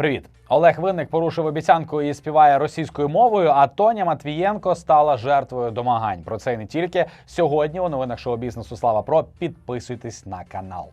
Привіт, Олег Винник порушив обіцянку і співає російською мовою. А Тоня Матвієнко стала жертвою домагань. Про це і не тільки сьогодні. У новинах шоу бізнесу Слава Про підписуйтесь на канал.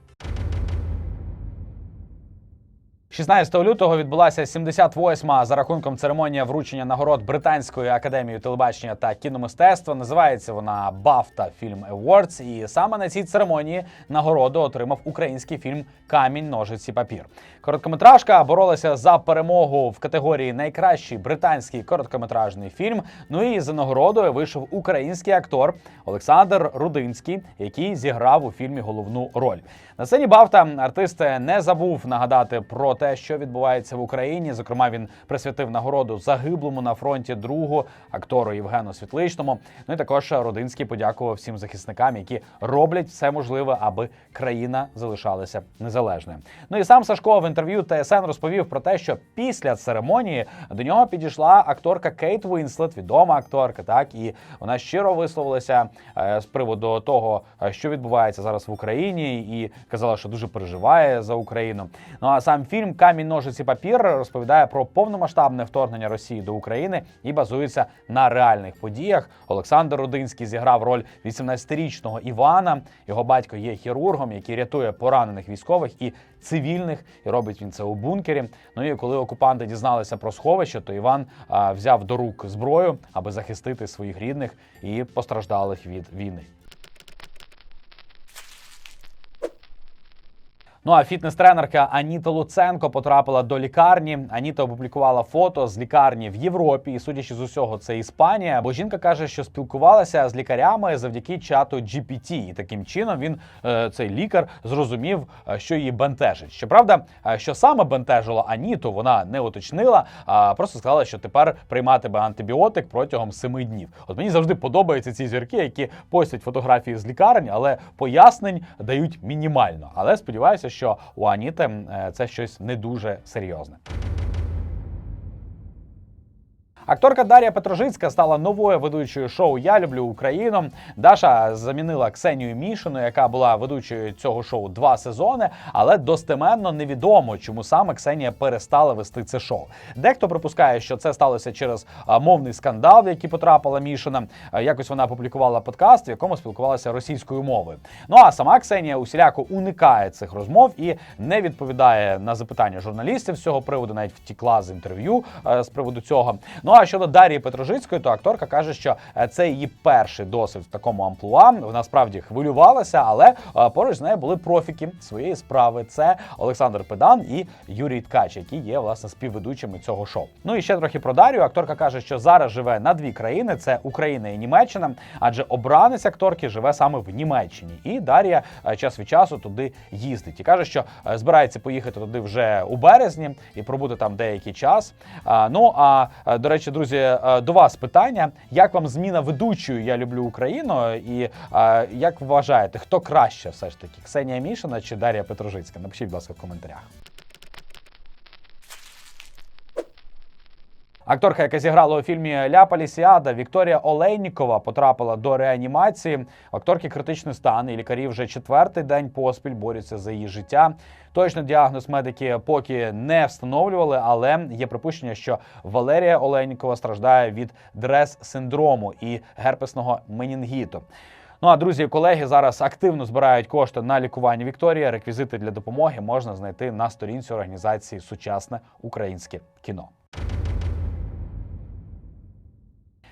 16 лютого відбулася 78-ма за рахунком церемонія вручення нагород Британської академії телебачення та кіномистецтва. Називається вона BAFTA Film Awards. І саме на цій церемонії нагороду отримав український фільм Камінь, ножиці, папір. Короткометражка боролася за перемогу в категорії Найкращий британський короткометражний фільм. Ну і за нагородою вийшов український актор Олександр Рудинський, який зіграв у фільмі головну роль. На сцені Бафта артист не забув нагадати про те, що відбувається в Україні. Зокрема, він присвятив нагороду загиблому на фронті другу актору Євгену Світличному. Ну і також Родинський подякував всім захисникам, які роблять все можливе, аби країна залишалася незалежною. Ну і сам Сашко в інтерв'ю ТСН розповів про те, що після церемонії до нього підійшла акторка Кейт Вінслет, відома акторка. Так і вона щиро висловилася е, з приводу того, е, що відбувається зараз в Україні, і казала, що дуже переживає за Україну. Ну а сам фільм Камінь ножиці папір розповідає про повномасштабне вторгнення Росії до України і базується на реальних подіях. Олександр Рудинський зіграв роль 18-річного Івана. Його батько є хірургом, який рятує поранених військових і цивільних, і робить він це у бункері. Ну і коли окупанти дізналися про сховище, то Іван а, взяв до рук зброю, аби захистити своїх рідних і постраждалих від війни. Ну а фітнес-тренерка Аніта Луценко потрапила до лікарні. Аніта опублікувала фото з лікарні в Європі, і судячи з усього, це Іспанія. Бо жінка каже, що спілкувалася з лікарями завдяки чату GPT. І таким чином він е, цей лікар зрозумів, е, що її бентежить. Щоправда, е, що саме бентежило Аніту, вона не уточнила, а просто сказала, що тепер прийматиме антибіотик протягом семи днів. От мені завжди подобаються ці зірки, які постять фотографії з лікарень, але пояснень дають мінімально. Але сподіваюся, що у Аніти е, це щось не дуже серйозне. Акторка Дар'я Петрожицька стала новою ведучою шоу Я люблю Україну. Даша замінила Ксенію Мішину, яка була ведучою цього шоу два сезони, але достеменно невідомо, чому саме Ксенія перестала вести це шоу. Дехто припускає, що це сталося через мовний скандал, в який потрапила Мішина. Якось вона опублікувала подкаст, в якому спілкувалася російською мовою. Ну а сама Ксенія усіляко уникає цих розмов і не відповідає на запитання журналістів з цього приводу, навіть втікла з інтерв'ю е, з приводу цього. Ну а щодо Дар'ї Петрожицької, то акторка каже, що е, це її перший досвід в такому амплуа. Вона справді хвилювалася, але е, поруч з нею були профіки своєї справи. Це Олександр Педан і Юрій Ткач, які є власне співведучими цього шоу. Ну і ще трохи про Дар'ю. Акторка каже, що зараз живе на дві країни: це Україна і Німеччина, адже обранець акторки живе саме в Німеччині. І Дар'я е, час від часу туди їздить. І каже, що збирається поїхати туди вже у березні і пробути там деякий час. Ну а до речі, друзі, е, до вас питання: як вам зміна ведучої Я люблю Україну? І е, як ви вважаєте, хто краще все ж таки? Ксенія Мішина чи Дар'я Петрожицька? Напишіть, будь ласка, в коментарях. Акторка, яка зіграла у фільмі Ля Палісіада, Вікторія Олейнікова потрапила до реанімації. Акторки критичний стан, і лікарі вже четвертий день поспіль борються за її життя. Точно діагноз медики поки не встановлювали, але є припущення, що Валерія Олейнікова страждає від дрес-синдрому і герпесного менінгіту. Ну а друзі і колеги зараз активно збирають кошти на лікування Вікторії. Реквізити для допомоги можна знайти на сторінці організації Сучасне українське кіно.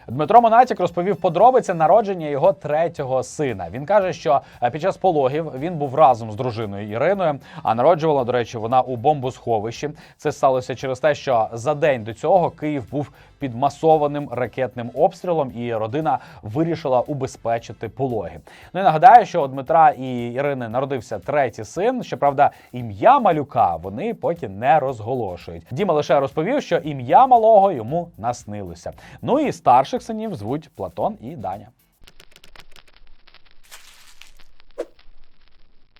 Дмитро Монатік розповів подробиці народження його третього сина. Він каже, що е, під час пологів він був разом з дружиною Іриною, а народжувала, до речі, вона у бомбосховищі. Це сталося через те, що за день до цього Київ був під масованим ракетним обстрілом, і родина вирішила убезпечити пологи. Ну і нагадаю, що у Дмитра і Ірини народився третій син. Щоправда, ім'я малюка вони поки не розголошують. Діма лише розповів, що ім'я малого йому наснилося. Ну і старших синів звуть Платон і Даня.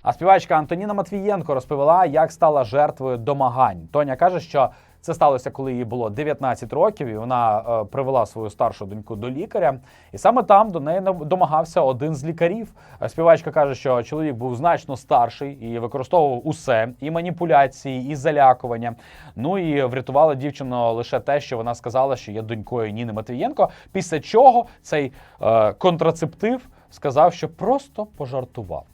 А співачка Антоніна Матвієнко розповіла, як стала жертвою домагань. Тоня каже, що Це сталося, коли їй було 19 років, і вона е, привела свою старшу доньку до лікаря. І саме там до неї домагався один з лікарів. Е, Співачка каже, що чоловік був значно старший і використовував усе: і маніпуляції, і залякування. Ну і врятувала дівчину лише те, що вона сказала, що є донькою Ніни Матвієнко. Після чого цей е, контрацептив сказав, що просто пожартував.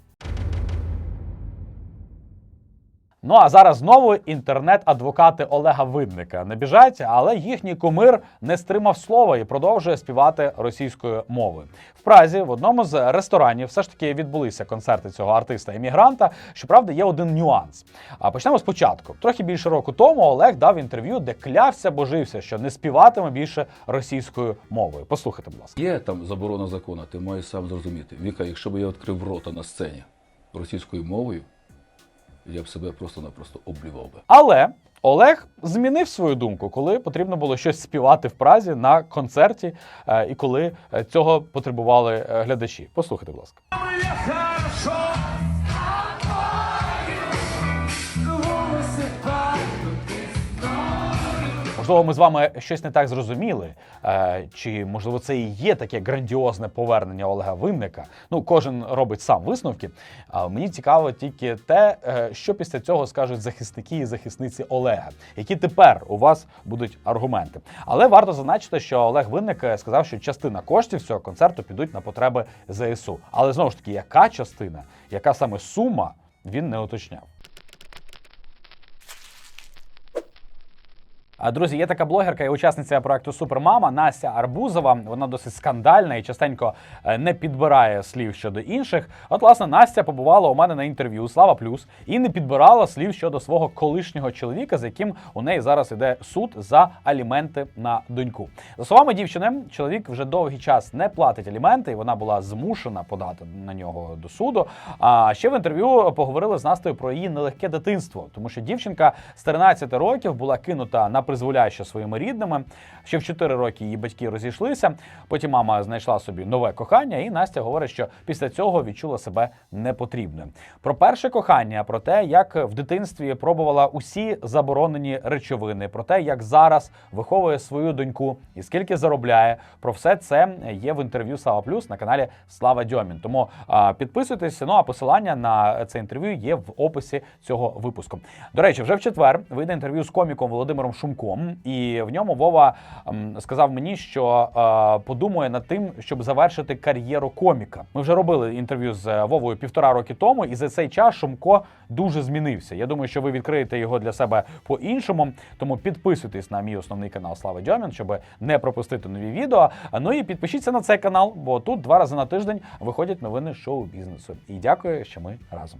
Ну а зараз знову інтернет-адвокати Олега Видника не біжать, але їхній кумир не стримав слова і продовжує співати російською мовою. В Празі в одному з ресторанів все ж таки відбулися концерти цього артиста-емігранта. Щоправда, є один нюанс. А почнемо спочатку. Трохи більше року тому Олег дав інтерв'ю, де клявся, божився, що не співатиме більше російською мовою. Послухайте, будь ласка. Є там заборона закону, ти маєш сам зрозуміти. Віка, якщо б я відкрив рота на сцені російською мовою, я б себе просто-напросто облівав би. Але Олег змінив свою думку, коли потрібно було щось співати в Празі на концерті, е, і коли е, цього потребували е, глядачі. Послухайте, будь ласка. Можливо, ми з вами щось не так зрозуміли. Е, Чи можливо це і є таке грандіозне повернення Олега Винника? Ну, кожен робить сам висновки. А мені цікаво тільки те, е, що після цього скажуть захисники і захисниці Олега, які тепер у вас будуть аргументи. Але варто зазначити, що Олег Винник е, сказав, що частина коштів цього концерту підуть на потреби ЗСУ. Але знову ж таки, яка частина, яка саме сума, він не уточняв. Друзі, є така блогерка і учасниця проекту Супермама Настя Арбузова. Вона досить скандальна і частенько е, не підбирає слів щодо інших. От, власне, Настя побувала у мене на інтерв'ю Слава Плюс і не підбирала слів щодо свого колишнього чоловіка, з яким у неї зараз іде суд за аліменти на доньку. За словами дівчини, чоловік вже довгий час не платить аліменти, і вона була змушена подати на нього до суду. А ще в інтерв'ю поговорили з Настею про її нелегке дитинство, тому що дівчинка з 13 років була кинута на призволяще своїми рідними. Ще в 4 роки її батьки розійшлися. Потім мама знайшла собі нове кохання, і Настя говорить, що після цього відчула себе непотрібною. Про перше кохання, про те, як в дитинстві пробувала усі заборонені речовини, про те, як зараз виховує свою доньку і скільки заробляє. Про все це є в інтерв'ю Слава Плюс на каналі Слава Дьомін. Тому а, підписуйтесь. Ну а посилання на це інтерв'ю є в описі цього випуску. До речі, вже в четвер вийде інтерв'ю з коміком Володимиром Шумком, і в ньому Вова сказав мені, що е, подумує над тим, щоб завершити кар'єру коміка. Ми вже робили інтерв'ю з е, Вовою півтора роки тому, і за цей час Шумко дуже змінився. Я думаю, що ви відкриєте його для себе по-іншому. Тому підписуйтесь на мій основний канал Слава Дьомін, щоб не пропустити нові відео. Ну і підпишіться на цей канал, бо тут два рази на тиждень виходять новини шоу бізнесу. І дякую, що ми разом.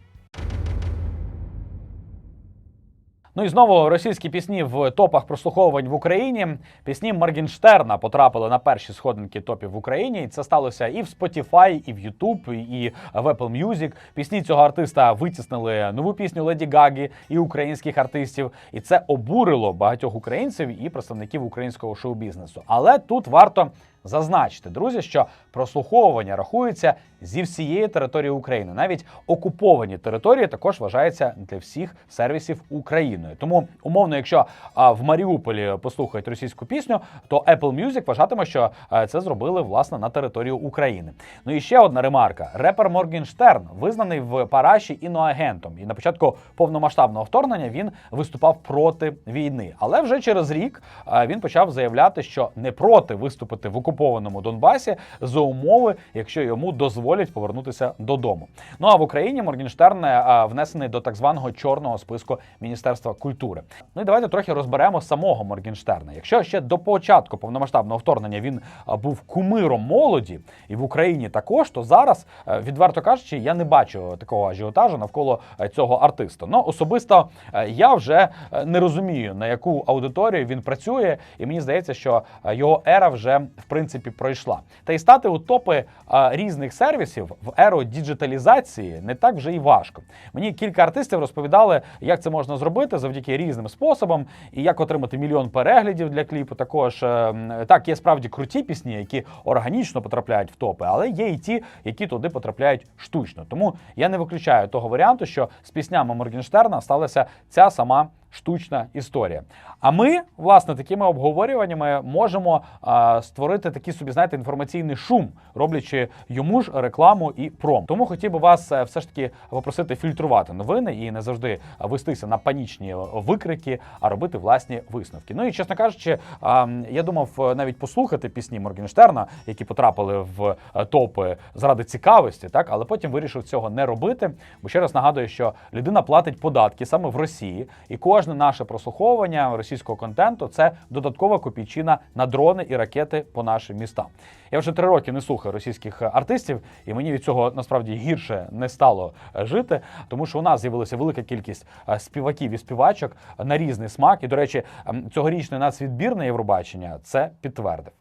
Ну і знову російські пісні в топах прослуховувань в Україні. Пісні Моргенштерна потрапили на перші сходинки топів в Україні. І це сталося і в Spotify, і в YouTube, і в Apple Music. Пісні цього артиста витіснили нову пісню Леді Гаги і українських артистів. І це обурило багатьох українців і представників українського шоу-бізнесу. Але тут варто зазначити, друзі, що прослуховування рахується зі всієї території України. Навіть окуповані території також вважаються для всіх сервісів Україною. Тому умовно, якщо в Маріуполі послухають російську пісню, то Apple Music вважатиме, що це зробили власне на територію України. Ну і ще одна ремарка: репер Моргенштерн визнаний в Параші іноагентом. І на початку повномасштабного вторгнення він виступав проти війни. Але вже через рік він почав заявляти, що не проти виступити в окупованому Донбасі за умови, якщо йому дозволять повернутися додому. Ну а в Україні Моргенштерн внесений до так званого чорного списку Міністерства культури. Ну і давайте трохи розберемо самого Моргенштерна. Якщо ще до початку повномасштабного вторгнення він був кумиром молоді, і в Україні також, то зараз, е, відверто кажучи, я не бачу такого ажіотажу навколо е, цього артиста. Ну особисто е, я вже е, не розумію на яку аудиторію він працює, і мені здається, що е, його ера вже в принципі пройшла. Та й стати у топи е, різних сервісів в еру діджиталізації не так вже й важко. Мені кілька артистів розповідали, як це можна зробити завдяки різним способам, і як отримати мільйон переглядів для кліпу. Також е, так є справді круті пісні, які органічно потрапляють в топи, але є і ті, які туди потрапляють штучно. Тому я не виключаю того варіанту, що з піснями Моргенштерна сталася ця сама штучна історія. А ми, власне, такими обговорюваннями можемо а, створити такий собі, знаєте, інформаційний шум, роблячи йому ж рекламу і пром. Тому хотів би вас е, все ж таки попросити фільтрувати новини і не завжди вестися на панічні викрики, а робити власні висновки. Ну і чесно кажучи, а, я думав е, навіть послухати пісні Моргенштерна, які потрапили в е, топи заради цікавості, так але потім вирішив цього не робити. Бо ще раз нагадую, що людина платить податки саме в Росії, і кожне наше прослуховування російського контенту це додаткова копійчина на дрони і ракети по нашим містам. Я вже три роки не слухаю російських артистів, і мені від цього насправді гірше не стало е, жити, тому що у нас з'явилася велика кількість е, співаків і співачок на різний смак. І, до речі, ем, цьогорічний нацвідбір на Євробачення це підтвердив.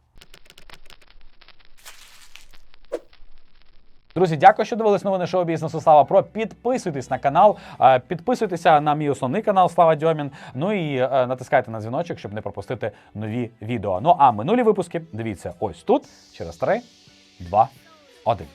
Друзі, дякую, що дивились новини шоу бізнесу Слава Про. Підписуйтесь на канал, е, підписуйтеся на мій основний канал Слава Дьомін. Ну і е, натискайте на дзвіночок, щоб не пропустити нові відео. Ну а минулі випуски дивіться ось тут через 3, 2, 1.